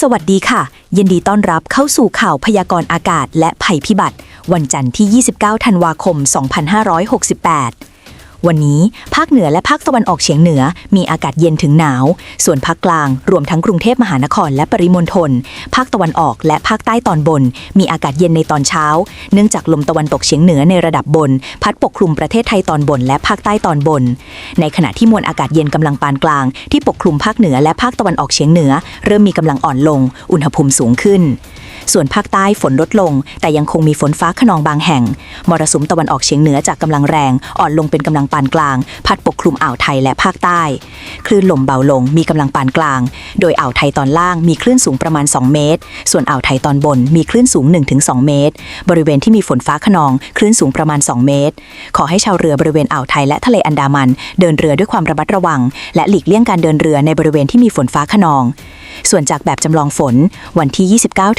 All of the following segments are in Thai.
สวัสดีค่ะ ยินดีต้อนรับเข้าสู่ข่าวพยากรณ์อากาศและภัยพิบัติ วันจันทร์ที่ 29 ธันวาคม 2568 วันนี้ภาคเหนือและภาคตะวันออกเฉียงเหนือ มีอากาศเย็นถึงหนาว ส่วนภาคกลาง รวมทั้งกรุงเทพมหานครและปริมณฑล ภาคตะวันออกและภาคใต้ตอนบน มีอากาศเย็นในตอนเช้า เนื่องจากลมตะวันตกเฉียงเหนือในระดับบน พัดปกคลุมประเทศไทยตอนบนและภาคใต้ตอนบน ในขณะที่มวลอากาศเย็นกำลังปานกลาง ที่ปกคลุมภาคเหนือและภาคตะวันออกเฉียงเหนือ เริ่มมีกำลังอ่อนลง อุณหภูมิสูงขึ้น ส่วนภาคใต้ฝนลดลง แต่ยังคงมีฝนฟ้าขนองบางแห่ง มรสุมตะวันออกเฉียงเหนือจากกำลังแรง อ่อนลงเป็นกำลังปานกลาง พัดปกคลุมอ่าวไทยและภาคใต้ คลื่นลมเบาลงมีกำลังปานกลาง โดยอ่าวไทยตอนล่างมีคลื่นสูงประมาณ 2 เมตร ส่วนอ่าวไทยตอนบนมีคลื่นสูง 1-2 เมตร บริเวณที่มีฝนฟ้าขนองคลื่นสูงประมาณ 2 เมตร ขอให้ชาวเรือบริเวณอ่าวไทยและทะเลอันดามัน เดินเรือด้วยความระมัดระวัง และหลีกเลี่ยงการเดินเรือในบริเวณที่มีฝนฟ้าขนอง ส่วนจากแบบจำลองฝนวันที่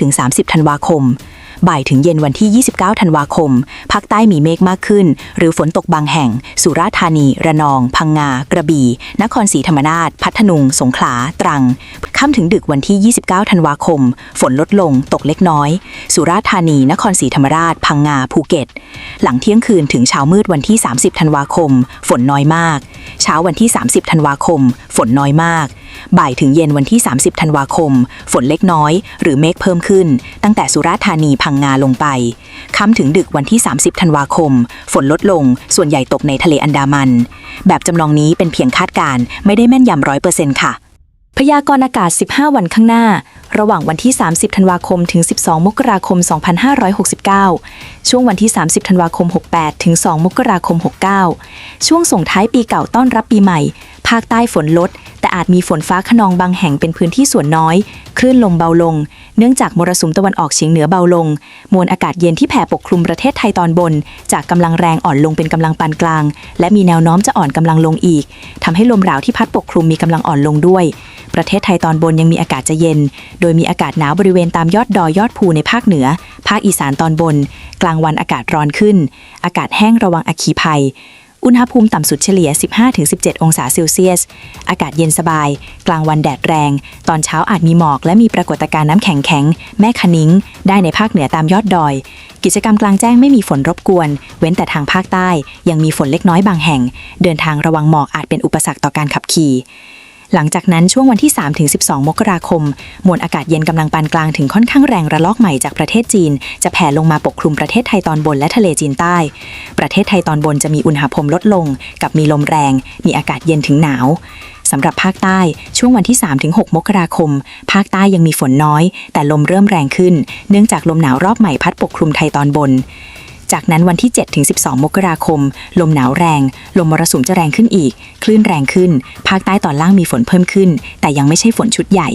29-30 ธันวาคม บ่ายถึงเย็นวันที่ 29 ธันวาคม ภาคใต้มีเมฆมากขึ้น หรือฝนตกบางแห่ง สุราษฎร์ธานี ระนอง พังงา กระบี่ นครศรีธรรมราช พัทลุง สงขลา ตรัง ค่ำถึงดึกวันที่ 29 ธันวาคม ฝนลดลง ตกเล็กน้อย สุราษฎร์ธานี นครศรีธรรมราช พังงา ภูเก็ต หลังเที่ยงคืนถึงเช้ามืดวันที่ 30 ธันวาคม ฝนน้อยมาก เช้าวันที่ 30 ธันวาคม ฝนน้อยมากบ่ายถึงเย็นวันที่ 30 ธันวาคม ฝนเล็กน้อย หรือเมฆเพิ่มขึ้น ตั้งแต่สุราษฎร์ธานีพังงาลงไป ค่ำถึงดึกวันที่ 30 ธันวาคม ฝนลดลง ส่วนใหญ่ตกในทะเลอันดามัน แบบจำลองนี้เป็นเพียงคาดการณ์ไม่ได้แม่นยำร้อยเปอร์เซ็นต์ค่ะ พยากรณ์อากาศ 15 วันข้างหน้า ระหว่างวันที่ 30 ธันวาคม ถึง 12 มกราคม 2569 ช่วงวันที่ 30 ธันวาคม 68 ถึง 2 มกราคม 69 ช่วงส่งท้ายปีเก่าต้อนรับปีใหม่ ภาคใต้ฝนลด แต่อาจมีฝนฟ้าขนองบางแห่งเป็นพื้นที่ส่วนน้อย คลื่นลมเบาลง เนื่องจากมรสุมตะวันออกเฉียงเหนือเบาลง มวลอากาศเย็นที่แผ่ปกคลุมประเทศไทยตอนบน จากกำลังแรงอ่อนลงเป็นกำลังปานกลาง และมีแนวโน้มจะอ่อนกำลังลงอีกทำให้ลมหนาวที่พัดปกคลุมมีกำลังอ่อนลงด้วย ประเทศไทยตอนบนยังมีอากาศจะเย็น โดยมีอากาศหนาวบริเวณตามยอดดอยยอดภูในภาคเหนือ ภาคอีสานตอนบน กลางวันอากาศร้อนขึ้น อากาศแห้งระวังอัคคีภัย อุณหภูมิต่ำสุดเฉลี่ย 15-17 องศาเซลเซียส อากาศเย็นสบาย กลางวันแดดแรง ตอนเช้าอาจมีหมอก และมีปรากฏการณ์น้ำแข็งแข็ง แม่คะนิ้ง ได้ในภาคเหนือตามยอดดอย กิจกรรมกลางแจ้งไม่มีฝนรบกวน เว้นแต่ทางภาคใต้ ยังมีฝนเล็กน้อยบางแห่ง เดินทางระวังหมอกอาจเป็นอุปสรรคต่อการขับขี่ หลังจากนั้นช่วงวันที่ 3-12 มกราคม มวลอากาศเย็นกำลังปานกลางถึงค่อนข้างแรงระลอกใหม่จากประเทศจีน จะแผ่ลงมาปกคลุมประเทศไทยตอนบนและทะเลจีนใต้ ประเทศไทยตอนบนจะมีอุณหภูมิลดลง กับมีลมแรง มีอากาศเย็นถึงหนาวสำหรับภาคใต้ช่วงวันที่ 3-6 มกราคม ภาคใต้ยังมีฝนน้อย แต่ลมเริ่มแรงขึ้น เนื่องจากลมหนาวรอบใหม่พัดปกคลุมไทยตอนบน จากนั้นวันที่7-12 มกราคม ลมหนาวแรง ลมมรสุมจะแรงขึ้นอีก คลื่นแรงขึ้น ภาคใต้ตอนล่างมีฝนเพิ่มขึ้น แต่ยังไม่ใช่ฝนชุดใหญ่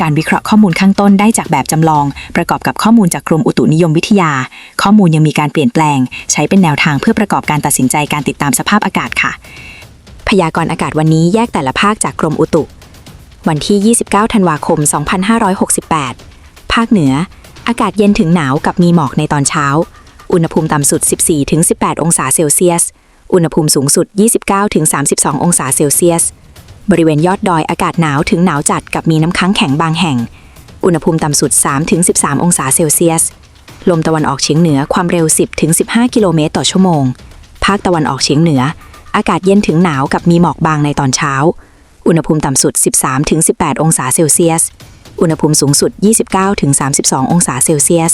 การวิเคราะห์ข้อมูลข้างต้นได้จากแบบจำลอง ประกอบกับข้อมูลจากกรมอุตุนิยมวิทยา ข้อมูลยังมีการเปลี่ยนแปลง ใช้เป็นแนวทางเพื่อประกอบการตัดสินใจการติดตามสภาพอากาศค่ะ พยากรณ์อากาศวันนี้แยกแต่ละภาคจากกรมอุตุ วันที่ 29 ธันวาคม 2568 ภาคเหนือ อากาศเย็นถึงหนาวกับมีหมอกในตอนเช้า อุณหภูมิต่ำสุด 14-18 องศาเซลเซียส อุณหภูมิสูงสุด 29-32 องศาเซลเซียส บริเวณยอดดอยอากาศหนาวถึงหนาวจัดกับมีน้ำค้างแข็งบางแห่ง อุณหภูมิต่ำสุด 3-13 องศาเซลเซียส ลมตะวันออกเฉียงเหนือความเร็ว 10-15 กิโลเมตรต่อชั่วโมง ภาคตะวันออกเฉียงเหนือ อากาศเย็นถึงหนาวกับมีหมอกบางในตอนเช้า อุณหภูมิต่ำสุด 13-18 องศาเซลเซียส อุณหภูมิสูงสุด 29-32 องศาเซลเซียส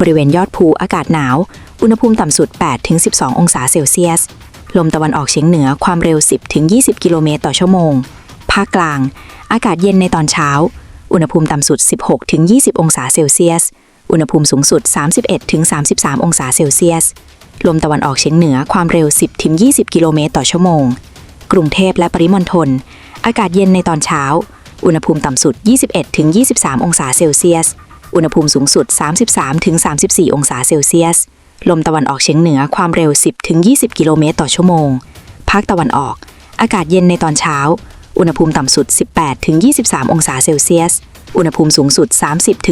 บริเวณยอดภูอากาศหนาว อุณหภูมิต่ำสุด 8-12 องศาเซลเซียส ลมตะวันออกเฉียงเหนือความเร็ว 10-20 กิโลเมตรต่อชั่วโมง ภาคกลาง อากาศเย็นในตอนเช้า อุณหภูมิต่ำสุด 16-20 องศาเซลเซียส อุณหภูมิสูงสุด 31-33 องศาเซลเซียส ลมตะวันออกเฉียงเหนือความเร็ว 10-20 กิโลเมตรต่อชั่วโมง กรุงเทพและปริมณฑล อากาศเย็นในตอนเช้า อุณหภูมิต่ำสุด 21-23 องศาเซลเซียส อุณหภูมิสูงสุด 33-34 องศาเซลเซียส ลมตะวันออกเฉียงเหนือความเร็ว 10-20 กิโลเมตรต่อชั่วโมง ภาคตะวันออก อากาศเย็นในตอนเช้า อุณหภูมิต่ำสุด 18-23 องศาเซลเซียส อุณหภูมิสูงสุด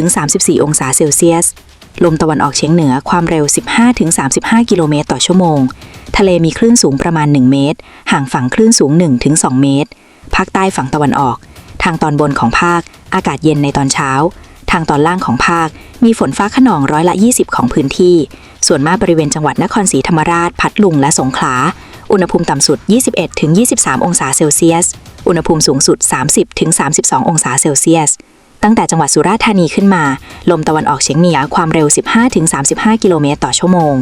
30-34 องศาเซลเซียส ลมตะวันออกเฉียงเหนือความเร็ว 15-35 กิโลเมตรต่อชั่วโมง ทะเลมีคลื่นสูงประมาณ 1 เมตร ห่างฝั่งคลื่นสูง 1-2 เมตร ภาคใต้ฝั่งตะวันออก ทางตอนบนของภาค อากาศเย็นในตอนเช้า ทางตอนล่างของภาค มีฝนฟ้าขนองร้อยละ 20 ของพื้นที่ ส่วนมากบริเวณจังหวัดนครศรีธรรมราช พัทลุงและสงขลา อุณหภูมิต่ำสุด 21-23 องศาเซลเซียส อุณหภูมิสูงสุด 30-32 องศาเซลเซียส ตั้งแต่จังหวัดสุราษฎร์ธานีขึ้นมา ลมตะวันออกเฉียงเหนือความเร็ว 15-35 กิโลเมตรต่อชั่วโมง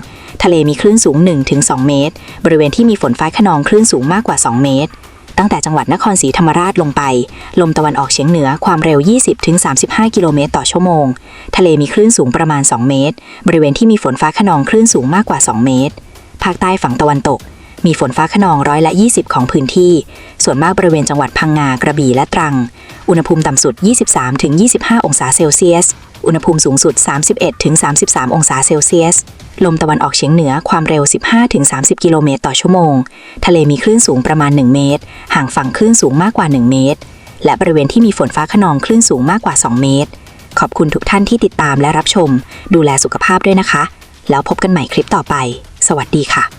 ทะเลมีคลื่นสูง 1-2 เมตร บริเวณที่มีฝนฟ้าขนองคลื่นสูงมากกว่า 2 เมตร ตั้งแต่จังหวัดนครศรีธรรมราชลงไป ลมตะวันออกเฉียงเหนือความเร็ว 20-35 กิโลเมตรต่อชั่วโมง ทะเลมีคลื่นสูงประมาณ 2 เมตร บริเวณที่มีฝนฟ้าขนองคลื่นสูงมากกว่า 2 เมตร ภาคใต้ฝั่งตะวันตก มีฝนฟ้าขนองร้อยละ 20 ของพื้นที่ ส่วนมากบริเวณจังหวัดพังงากระบี่และตรัง อุณหภูมิต่ำสุด 23-25 องศาเซลเซียส อุณหภูมิสูงสุด 31-33 องศาเซลเซียส ลมตะวันออกเฉียงเหนือความเร็ว 15-30 กิโลเมตรต่อชั่วโมง ทะเลมีคลื่นสูงประมาณ 1 เมตร ห่างฝั่งคลื่นสูงมากกว่า 1 เมตร และบริเวณที่มีฝนฟ้าขนองคลื่นสูงมากกว่า 2 เมตร ขอบคุณทุกท่านที่ติดตามและรับชม ดูแลสุขภาพด้วยนะคะ แล้วพบกันใหม่คลิปต่อไป สวัสดีค่ะ